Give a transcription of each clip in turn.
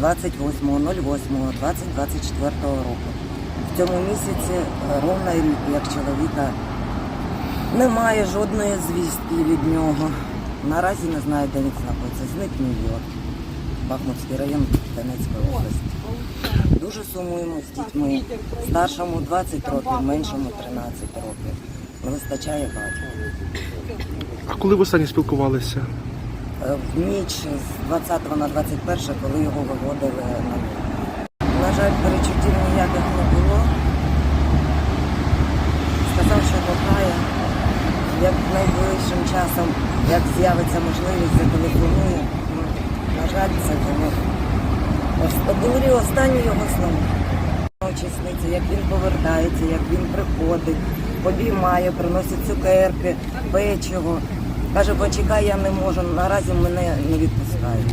28.08.2024 року. В цьому місяці ровно рік, як чоловіка немає жодної звістки від нього. Наразі не знаю, де він знаходиться. Зник Нью-Йорк, Бахмутський район Донецької області. Дуже сумуємо з дітьми. Старшому 20 років, меншому 13 років. Не вистачає батька. А коли ви останні спілкувалися? Е, В ніч з 20 на 21, коли його виводили на. На жаль, перечуттів ніяких не було. Сказав, що кохає. Як найближчим часом, як з'явиться можливість, зателефонує. Ну, На жаль, це було. Були останні його слова. Сниться, як він повертається, як він приходить, обіймає, приносить цукерки, печиво. Каже, почекай, я не можу, наразі мене не відпускають.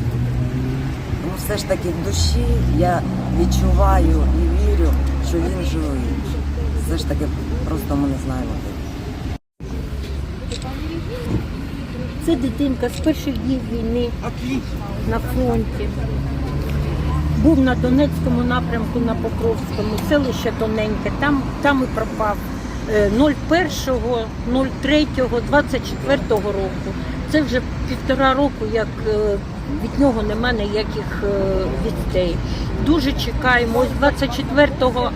Тому все ж таки в душі я відчуваю і вірю, що він живий. Все ж таки просто ми не знаємо. Це дитинка з перших днів війни на фронті. Був на Донецькому напрямку, на Покровському, селище тоненьке, там, там і пропав. Е, 01.03.24 року. Це вже півтора року, як е, від нього нема ніяких е, вістей. Дуже чекаємо. Ось 24-го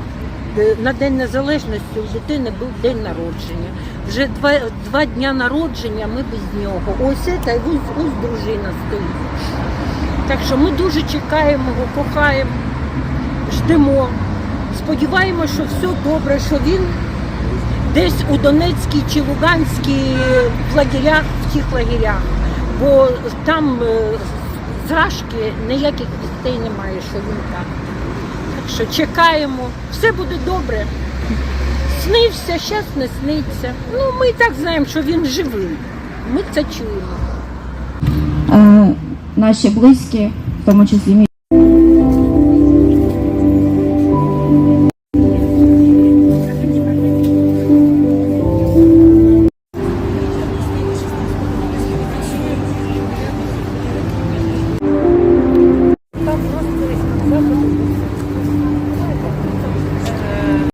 е, на День Незалежності у дитини був день народження. Вже два, два дня народження ми без нього. Ось це та ось, ось дружина стоїть. Так що ми дуже чекаємо його, кохаємо, ждемо. Сподіваємося, що все добре, що він десь у Донецькій чи Луганській лагерях, в тих лагерях. Бо там е, зражки ніяких вістей немає, що він там. Так що чекаємо, все буде добре. Снився, зараз не сниться. Ну, ми і так знаємо, що він живий. Ми це чуємо. Е, наші близькі, в тому числі